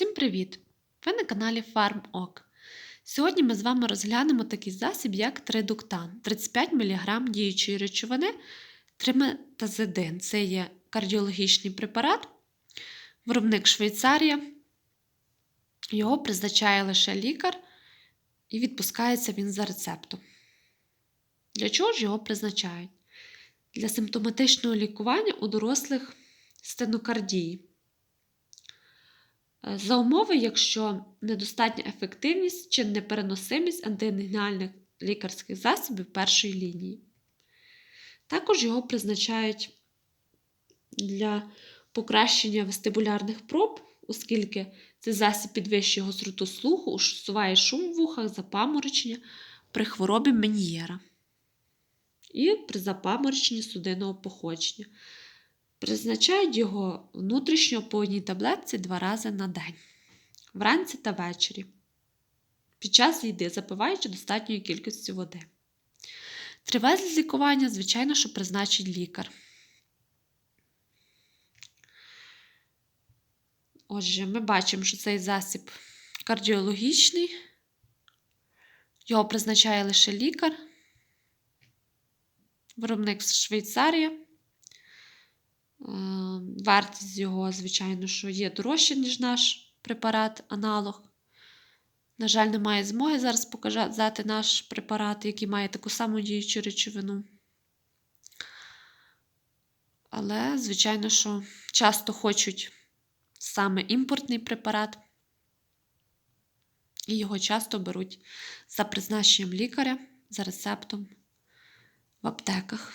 Всім привіт! Ви на каналі FarmOk. Сьогодні ми з вами розглянемо такий засіб, як тредуктан 35 мг діючої речовини триметазидин. Це є кардіологічний препарат, виробник Швейцарія. Його призначає лише лікар і відпускається він за рецептом. Для чого ж його призначають? Для симптоматичного лікування у дорослих стенокардії. Е, За умови, якщо недостатня ефективність чи непереносимість антигенальних лікарських засобів першої лінії. Також його призначають для покращення вестибулярних проб, оскільки цей засіб підвищує гостроту слуху, усуває шум в вухах, запаморочення при хворобі Мен'єра і при запамороченні судинного походження. Призначають його внутрішньо по одній таблетці два рази на день, вранці та ввечері, під час їди, запиваючи достатньою кількістю води. Тривалість лікування, звичайно, що призначить лікар. Отже, ми бачимо, що цей засіб кардіологічний, його призначає лише лікар, виробник Швейцарія. Вартість його, звичайно, що є дорожча, ніж наш препарат, аналог. На жаль, немає змоги зараз показати наш препарат, який має таку саму діючу речовину. Але, звичайно, що часто хочуть саме імпортний препарат, і його часто беруть за призначенням лікаря, за рецептом в аптеках.